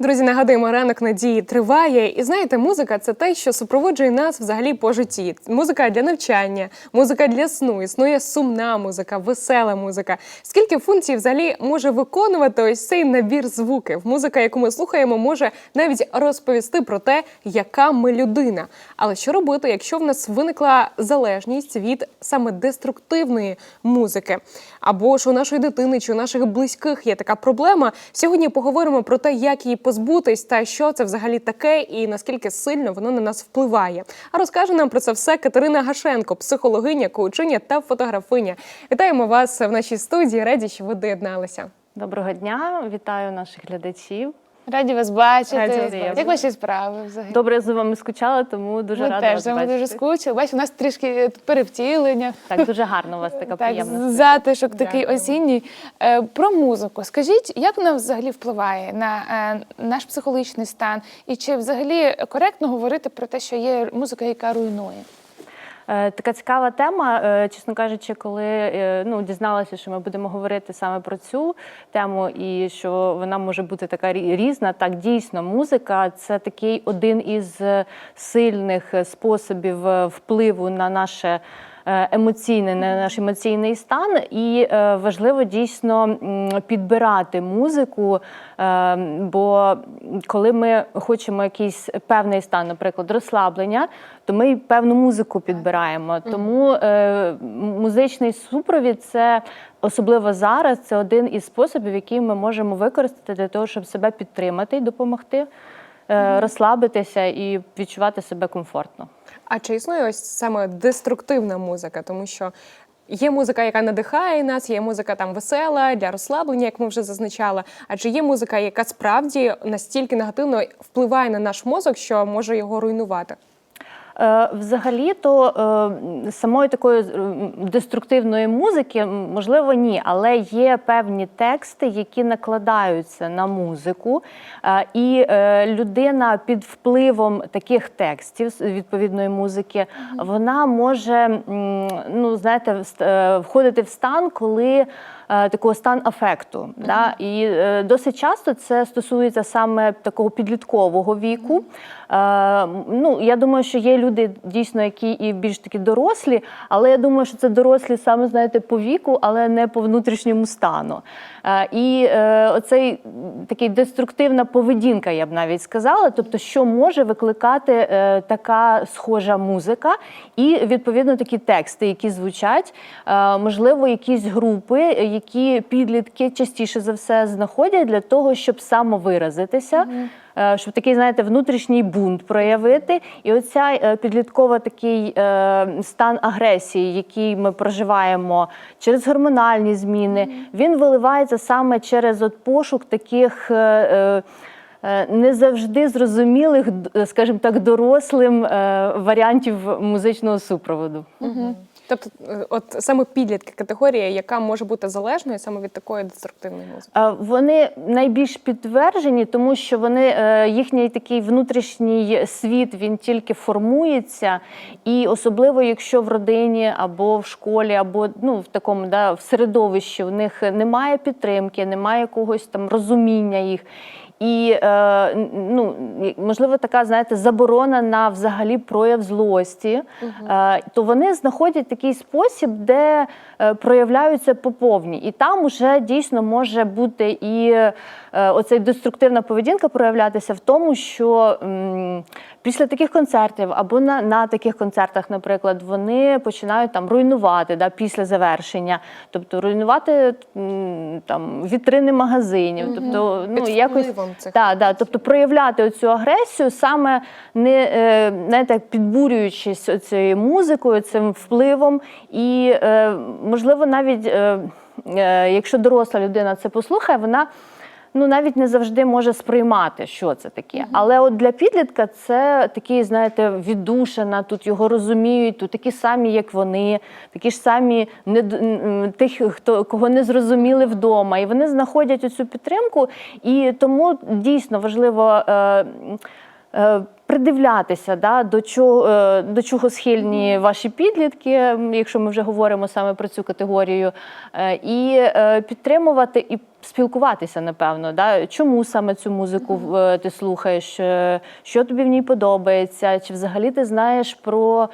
Друзі, нагадуємо, ранок надії триває. І знаєте, музика це те, що супроводжує нас взагалі по житті. Музика для навчання, музика для сну. Існує сумна музика, весела музика. Скільки функцій взагалі може виконувати ось цей набір звуків? Музика, яку ми слухаємо, може навіть розповісти про те, яка ми людина. Але що робити, якщо в нас виникла залежність від саме деструктивної музики? Або ж у нашої дитини чи у наших близьких є така проблема? Сьогодні поговоримо про те, як її позбутись та що це взагалі таке, і наскільки сильно воно на нас впливає. А розкаже нам про це все Катерина Гашенко, психологиня, коучиня та фотографиня. Вітаємо вас в нашій студії. Раді, що ви доєдналися. Доброго дня, вітаю наших глядачів. Раді вас бачити. Раді вас Як ваші справи взагалі? Добре за вами скучала, тому дуже Ми рада теж вас за вами бачити. дуже скучили. Бачите, у нас трішки перевтілення. Так, дуже гарно у вас така Так, приємна. затишок такий Дякуємо. осінній. Е, Про музику. Скажіть, як вона взагалі впливає на е, наш психологічний стан? І чи взагалі коректно говорити про те, що є музика, яка руйнує? Е, Така цікава тема. Е, Чесно кажучи, коли е, ну, дізналася, що ми будемо говорити саме про цю тему, і що вона може бути така різна. Так, дійсно, музика це такий один із сильних способів впливу на наше. Е, Емоційний на наш емоційний стан, і е, важливо дійсно підбирати музику. Е, бо коли ми хочемо якийсь певний стан, наприклад, розслаблення, то ми певну музику підбираємо. Тому музичний супровід це особливо зараз. Це один із способів, який ми можемо використати для того, щоб себе підтримати і допомогти. Е, Розслабитися і відчувати себе комфортно. А чи існує ось саме деструктивна музика? Тому що є музика, яка надихає нас, є музика там весела для розслаблення, як ми вже зазначали. А чи є музика, яка справді настільки негативно впливає на наш мозок, що може його руйнувати? Е, Взагалі-то е, самої такої е, деструктивної музики, можливо, ні, але є певні тексти, які накладаються на музику, і людина під впливом таких текстів відповідної музики, вона може ну, знаєте, входити в стан, коли. Е, Такого стан афекту, да? і е, досить часто це стосується саме такого підліткового віку. Е, ну, я думаю, що є люди дійсно, які і більш такі дорослі, але я думаю, що це дорослі саме знаєте по віку, але не по внутрішньому стану. Е, і е, оцей такий деструктивна поведінка, я б навіть сказала, тобто, що може викликати е, така схожа музика, і відповідно такі тексти, які звучать, е, можливо, якісь групи, які підлітки частіше за все знаходять для того, щоб самовиразитися. е, Щоб такий, знаєте, внутрішній бунт проявити, і оця е, підліткова такий е, стан агресії, який ми проживаємо через гормональні зміни, він виливається саме через от пошук таких. Не завжди зрозумілих, скажімо так, дорослим варіантів музичного супроводу. Тобто, е, от саме підлітки категорія, яка може бути залежною саме від такої деструктивної музики. Е, Вони найбільш підтверджені, тому що вони е, їхній такий внутрішній світ він тільки формується, і особливо якщо в родині або в школі, або ну в такому да, в середовищі в них немає підтримки, немає якогось там розуміння їх. І е, ну, можливо, така, знаєте, заборона на взагалі прояв злості, е, то вони знаходять такий спосіб, де проявляються по повній. І там уже дійсно може бути і е, оця деструктивна поведінка проявлятися в тому, що після таких концертів або на, на таких концертах, наприклад, вони починають там руйнувати да, після завершення, тобто руйнувати там вітрини магазинів, тобто ну Під якось цих да, да, тобто проявляти оцю агресію саме не е, знаєте, підбурюючись цією музикою, цим впливом, і е, можливо, навіть е, е, якщо доросла людина це послухає, вона. Ну, навіть не завжди може сприймати, що це таке. Але от для підлітка це такий, знаєте, віддушина, тут його розуміють, тут такі самі, як вони, такі ж самі не тих, хто кого не зрозуміли вдома. І вони знаходять оцю підтримку. І тому дійсно важливо. Е, е, Придивлятися, да, до чого, е, до чого схильні ваші підлітки, якщо ми вже говоримо саме про цю категорію, е, і е, підтримувати і спілкуватися, напевно. Да? Чому саме цю музику ти слухаєш? Що тобі в ній подобається? Чи взагалі ти знаєш про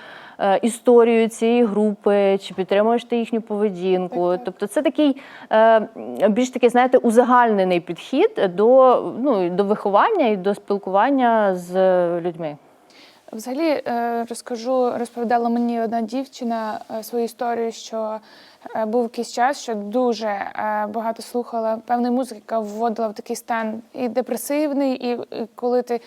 історію цієї групи, чи підтримуєш ти їхню поведінку? Тобто, це такий е, більш такий, знаєте, узагальнений підхід до, ну, до виховання і до спілкування з людьми. Взагалі е, розкажу, розповідала мені одна дівчина е, свою історію, що е, був якийсь час, що дуже е, багато слухала певної музики, яка вводила в такий стан і депресивний, і коли ти.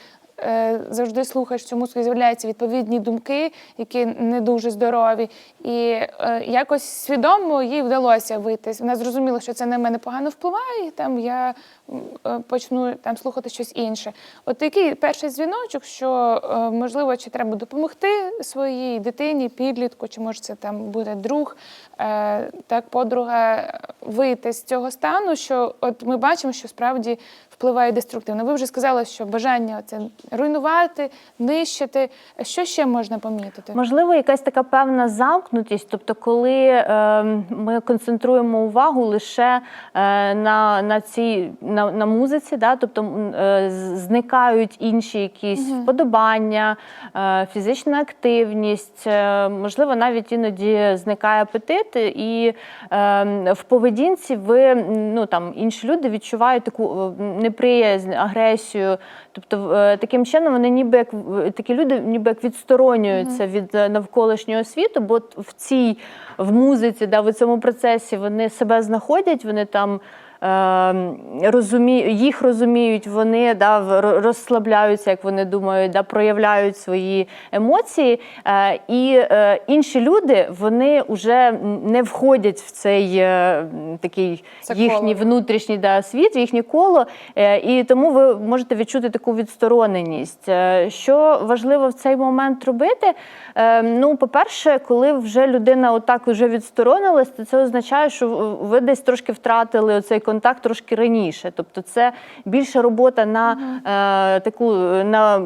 Е, Завжди слухаєш цю з'являються відповідні думки, які не дуже здорові. І е, якось свідомо їй вдалося вийти. Вона зрозуміла, що це на мене погано впливає, і там я е, почну там слухати щось інше. От такий перший дзвіночок, що можливо, чи треба допомогти своїй дитині, підлітку, чи може це там буде друг, так подруга вийти з цього стану. Що от ми бачимо, що справді впливає деструктивно. Ви вже сказали, що бажання це руйнувати, нищити. Що ще можна помітити? Можливо, якась така певна замкнутість, тобто, коли е, ми концентруємо увагу лише е, на, на цій на, на музиці, да? тобто е, зникають інші якісь вподобання, е, фізична активність, е, можливо, навіть іноді зникає апетит, і е, в поведінці ви ну там інші люди відчувають таку е, неприязнь, агресію. Тобто, е, таким чином вони ніби як такі люди, ніби як відсторонюються від е, навколишнього світу, бо в цій в музиці, да, в цьому процесі вони себе знаходять, вони там. Е, розумі... їх розуміють, вони да, розслабляються, як вони думають, да, проявляють свої емоції. Е, і е, інші люди вони вже не входять в цей е, такий Це їхній коло. внутрішній да, світ, в їхнє коло, і тому ви можете відчути таку відстороненість. Що важливо в цей момент робити? Ну, по-перше, коли вже людина отак вже відсторонилась, то це означає, що ви десь трошки втратили цей контакт трошки раніше. Тобто, це більше робота на е, таку на,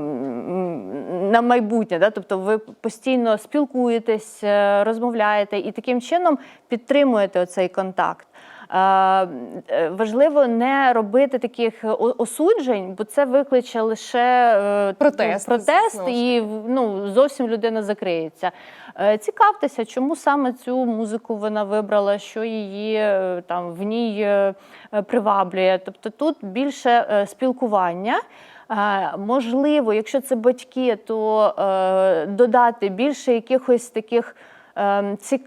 на майбутнє. Да? Тобто, ви постійно спілкуєтесь, е, розмовляєте і таким чином підтримуєте оцей контакт. Е, е, Важливо не робити таких осуджень, бо це викличе лише е, Протест, ну, протест і ну, зовсім людина закриється. Е, Цікавтеся, чому саме цю музику вона вибрала, що її е, там в ній е, е, приваблює. Тобто тут більше е, спілкування. Е, Можливо, якщо це батьки, то е, додати більше якихось таких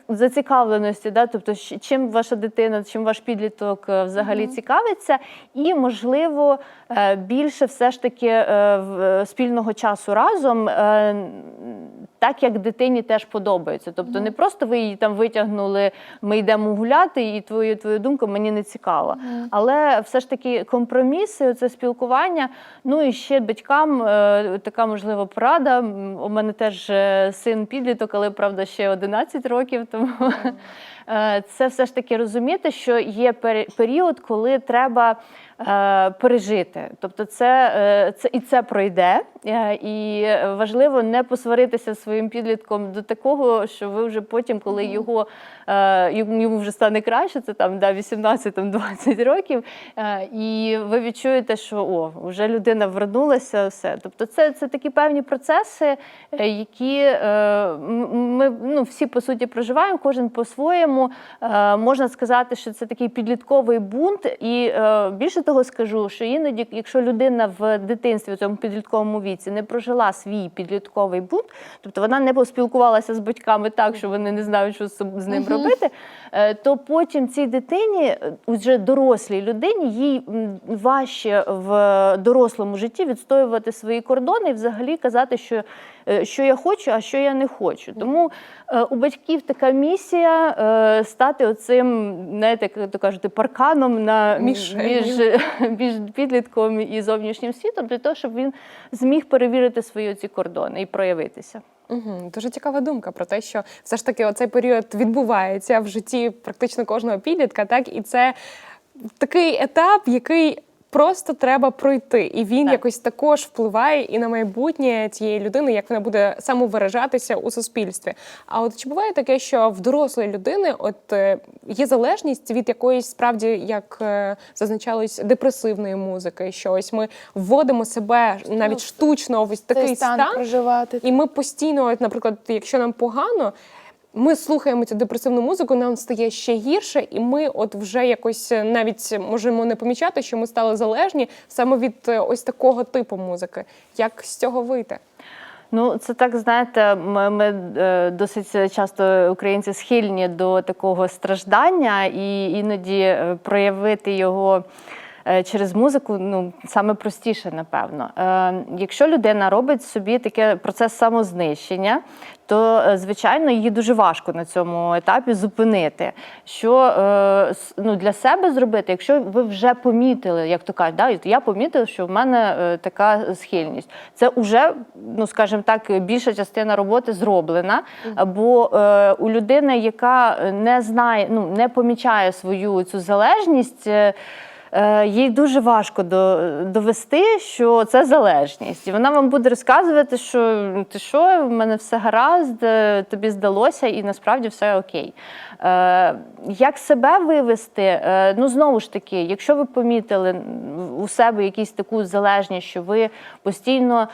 зацікавленості, да? тобто чим ваша дитина, чим ваш підліток е, взагалі цікавиться, і можливо е, більше все ж таки е, спільного часу разом. Так як дитині теж подобається. Тобто не просто ви її там витягнули, ми йдемо гуляти, і твою твою думка мені не цікава. Але все ж таки компроміси, це спілкування. Ну і ще батькам така можлива порада. У мене теж син підліток, але правда ще 11 років. Тому це все ж таки розуміти, що є період, коли треба е, пережити. Тобто, це, е, це і це пройде. Е, І важливо не посваритися зі своїм підлітком до такого, що ви вже потім, коли його е, йому вже стане краще, це там да, 18-20 років, е, і ви відчуєте, що о, вже людина вернулася, все. Тобто, це, це такі певні процеси, е, які е, ми ну, всі по суті проживаємо, кожен по-своєму. Е, Можна сказати, що це такий підлітковий бунт, і е, більше того скажу, що іноді, якщо людина в дитинстві, в цьому підлітковому віці, не прожила свій підлітковий бунт, тобто вона не поспілкувалася з батьками так, що вони не знають, що з ним робити, е, то потім цій дитині, уже дорослій людині, їй важче в дорослому житті відстоювати свої кордони і взагалі казати, що, що я хочу, а що я не хочу. Тому е, у батьків така місія е, стати оцим, знаєте, як то кажуть, парканом на між, між підлітком і зовнішнім світом, для того, щоб він зміг перевірити свої ці кордони і проявитися. Угу. Дуже цікава думка про те, що все ж таки оцей період відбувається в житті практично кожного підлітка, так і це такий етап, який просто треба пройти, і він Так. якось також впливає і на майбутнє цієї людини, як вона буде самовиражатися у суспільстві. А от чи буває таке, що в дорослої людини от е, є залежність від якоїсь справді, як е, зазначалось, депресивної музики, що ось ми вводимо себе навіть штучно в ось такий стан стан, проживати. і ми постійно, от, наприклад, якщо нам погано. Ми слухаємо цю депресивну музику, нам стає ще гірше, і ми от вже якось е, навіть можемо не помічати, що ми стали залежні саме від е, ось такого типу музики. Як з цього вийти? Ну, це так, знаєте, ми, ми е, досить часто українці схильні до такого страждання, і іноді проявити його через музику ну, саме простіше, напевно. Е, Якщо людина робить собі таке процес самознищення, то е, звичайно її дуже важко на цьому етапі зупинити. Що е, ну, для себе зробити, якщо ви вже помітили, як то кажуть, да, я помітила, що в мене е, така схильність. Це вже, ну скажімо так, більша частина роботи зроблена. Бо е, у людини, яка не знає, ну не помічає свою цю залежність. Е, Їй дуже важко до- довести, що це залежність. І вона вам буде розказувати, що ти що, в мене все гаразд, е, тобі здалося, і насправді все окей. Е, Як себе вивести? Ну, знову ж таки, якщо ви помітили у себе якусь таку залежність, що ви постійно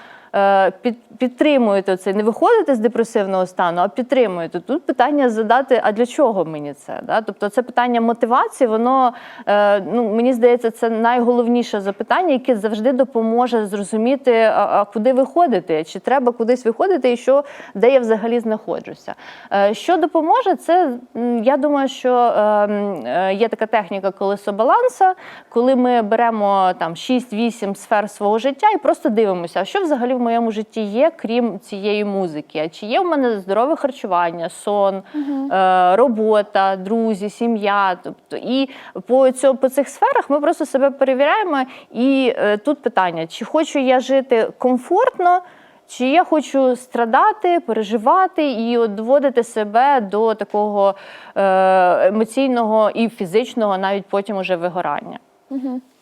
підтримуєте це, не виходите з депресивного стану, а підтримуєте. Тут питання задати: а для чого мені це? Да? Тобто, це питання мотивації, воно е, ну мені здається, це найголовніше запитання, яке завжди допоможе зрозуміти, а, куди ви ходите, чи треба кудись виходити, і що де я взагалі знаходжуся. Е, Що допоможе, це я думаю, що е, е, є така техніка колесо баланса, коли ми беремо там 6-8 сфер свого життя і просто дивимося, а що взагалі моєму житті є, крім цієї музики. А Чи є в мене здорове харчування, сон, е, робота, друзі, сім'я. Тобто, і по, цьому, по цих сферах ми просто себе перевіряємо. І е, тут питання: чи хочу я жити комфортно? Чи я хочу страдати, переживати і от доводити себе до такого е, емоційного і фізичного, навіть потім уже вигорання?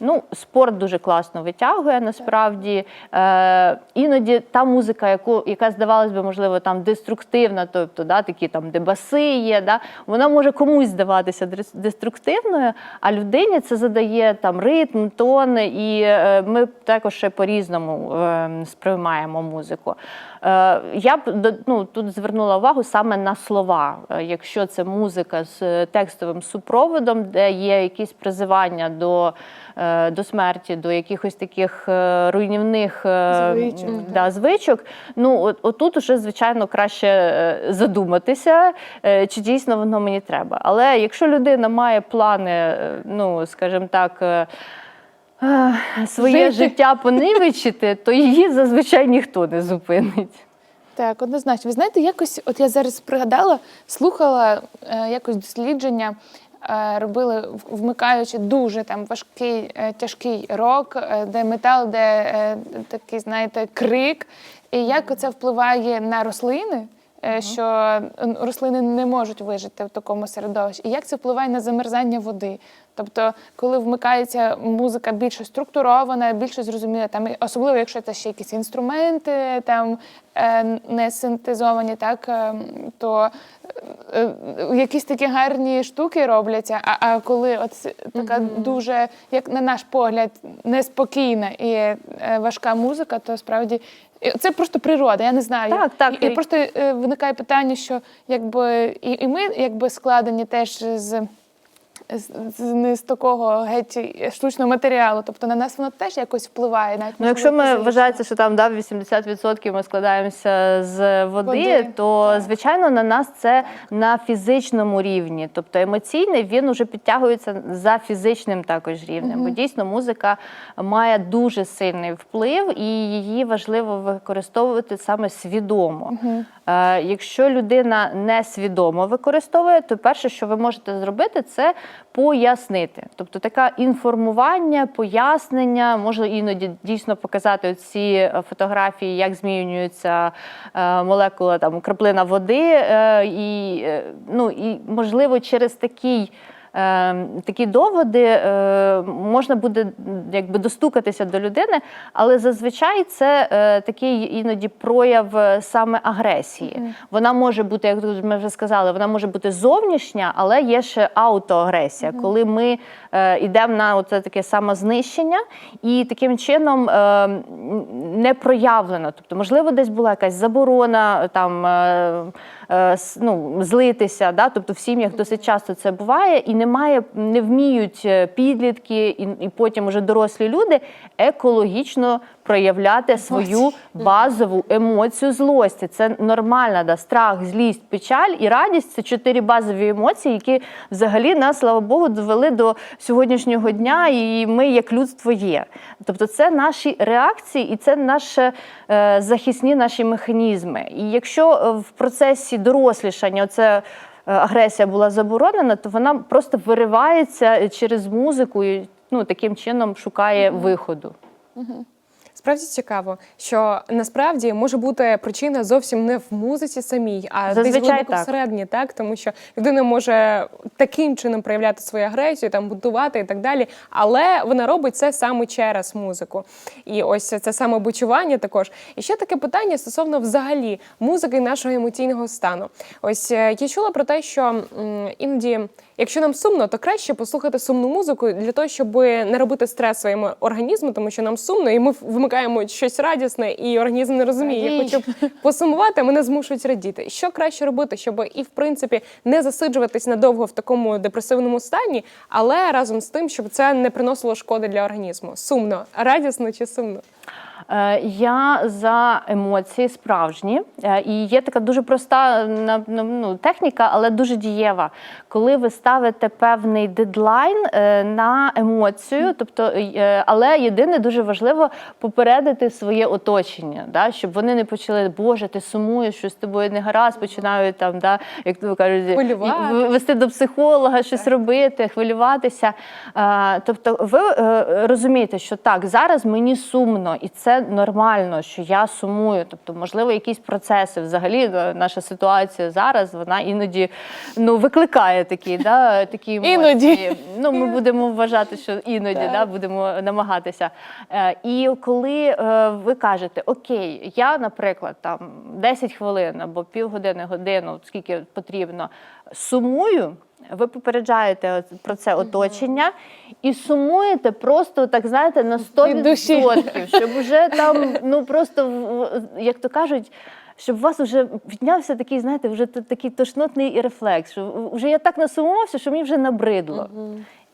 Ну, спорт дуже класно витягує насправді. Е, іноді та музика, яку, яка здавалось би, можливо, там деструктивна, тобто да, такі там, де баси є, да, вона може комусь здаватися деструктивною, а людині це задає там ритм, тон, і е, ми також ще по-різному е, сприймаємо музику. Е, я б ну, тут звернула увагу саме на слова. Е, Якщо це музика з е, текстовим супроводом, де є якісь призивання до, е, до смерті, до якихось таких е, руйнівних е, Звичок, да, звичок, ну от, отут уже, звичайно, краще е, задуматися, е, чи дійсно воно мені треба. Але якщо людина має плани, е, ну, скажімо так, е, е, своє Жити. життя понивечити, то її зазвичай ніхто не зупинить. Так, однозначно. Ви знаєте, якось, от я зараз пригадала, слухала е, якось дослідження, е, робили, вмикаючи дуже там важкий, е, тяжкий рок, е, де метал, де е, такий, знаєте, крик. І як це впливає на рослини, е, що е, рослини не можуть вижити в такому середовищі. І як це впливає на замерзання води? Тобто, коли вмикається музика більш структурована, більш зрозуміла, там особливо, якщо це ще якісь інструменти, там е, не синтезовані, так е, то е, якісь такі гарні штуки робляться. А, а коли от така дуже, як на наш погляд, неспокійна і важка музика, то справді. Це просто природа, я не знаю. Так, так. І, і просто виникає питання, що якби і, і ми якби складені теж з не з такого геть штучного матеріалу. Тобто на нас воно теж якось впливає. Навіть Ну, якщо ми вважається, що там да, 80% ми складаємося з води, Води, то звичайно на нас це на фізичному рівні. Тобто емоційний він уже підтягується за фізичним також рівнем. Бо дійсно музика має дуже сильний вплив, і її важливо використовувати саме свідомо. Е, якщо людина не свідомо використовує, то перше, що ви можете зробити, це пояснити. Тобто таке інформування, пояснення, може іноді дійсно показати ці фотографії, як змінюється е, молекула там краплина води, е, і, е, ну, і можливо через такий. Е, такі доводи е, можна буде якби достукатися до людини, але зазвичай це е, такий іноді прояв е, саме агресії. Вона може бути, як ми вже сказали, вона може бути зовнішня, але є ще аутоагресія, коли ми йдемо на оце таке самознищення і таким чином не проявлено. Тобто, можливо, десь була якась заборона там. Е, ну, злитися, да? тобто в сім'ях досить часто це буває, і немає, не вміють е, підлітки, і, і потім уже дорослі люди екологічно проявляти свою базову емоцію злості. Це нормально, да? страх, злість, печаль і радість це чотири базові емоції, які взагалі нас, слава Богу, довели до сьогоднішнього дня, і ми як людство є. Тобто, це наші реакції і це наші е, захисні наші механізми. І якщо е, в процесі дорослішання це е, агресія була заборонена, то вона просто виривається через музику і ну, таким чином шукає виходу. Справді цікаво, що насправді може бути причина зовсім не в музиці самій, а десь Зазвичай глибоко так. всередині, так тому що людина може таким чином проявляти свою агресію, там будувати і так далі. Але вона робить це саме через музику. І ось це самобичування також. І ще таке питання стосовно взагалі музики нашого емоційного стану. Ось е, я чула про те, що м, іноді. Якщо нам сумно, то краще послухати сумну музику для того, щоб не робити стрес своєму організму, тому що нам сумно, і ми вимикаємо щось радісне, і організм не розуміє. Я хочу посумувати, а мене змушують радіти. Що краще робити, щоб і в принципі не засиджуватись надовго в такому депресивному стані, але разом з тим, щоб це не приносило шкоди для організму. Сумно, радісно чи сумно? Е, Я за емоції справжні. Е, І є така дуже проста ну, техніка, але дуже дієва. Коли ви ставите певний дедлайн е, на емоцію, тобто, але єдине дуже важливо попередити своє оточення, да, щоб вони не почали, Боже, ти сумуєш, що з тобою не гаразд, починають там, да, як то кажуть, Хвилювати. вести до психолога, щось робити, хвилюватися. Тобто, ви розумієте, що так, зараз мені сумно, і це нормально, що я сумую. Тобто, можливо, якісь процеси. Взагалі, е, наша ситуація зараз вона іноді ну, викликає такі, да, такі емоції. Іноді. Ну, ми будемо вважати, що іноді да, будемо намагатися. Е, І коли е, ви кажете, окей, я, наприклад, там 10 хвилин або півгодини, годину, скільки потрібно, сумую. Ви попереджаєте про це оточення і сумуєте просто так, знаєте, на 100%, щоб вже там, ну просто як то кажуть. Щоб у вас вже піднявся такий, знаєте, вже такий тошнотний рефлекс, що вже я так насумувався, що мені вже набридло.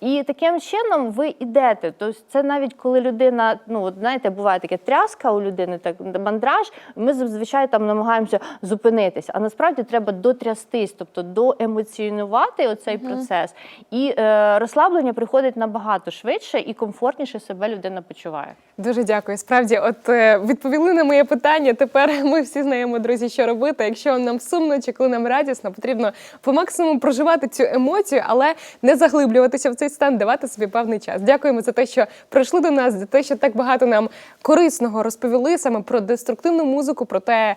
І таким чином ви йдете. Тобто це навіть коли людина, ну знаєте, буває таке тряска у людини, так мандраж. Ми зазвичай там намагаємося зупинитися. А насправді треба дотрястись, тобто доемоціонувати оцей процес. І е, розслаблення приходить набагато швидше і комфортніше себе людина почуває. Дуже дякую. Справді, от е, відповіли на моє питання. Тепер ми всі знаємо, друзі, що робити. Якщо нам сумно чи коли нам радісно, потрібно по максимуму проживати цю емоцію, але не заглиблюватися в цей стан, давати собі певний час. Дякуємо за те, що прийшли до нас, за те, що так багато нам корисного розповіли саме про деструктивну музику, про те,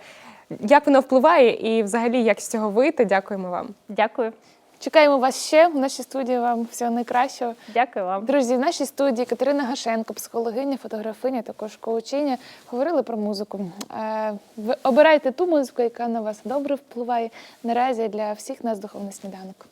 як вона впливає, і взагалі як з цього вийти. Дякуємо вам. Дякую. Чекаємо вас ще в нашій студії. Вам всього найкращого. Дякую вам. Друзі, в нашій студії Катерина Гашенко, психологиня, фотографиня, також коучиня, говорили про музику. Е, Ви обирайте ту музику, яка на вас добре впливає. Наразі для всіх нас духовний сніданок.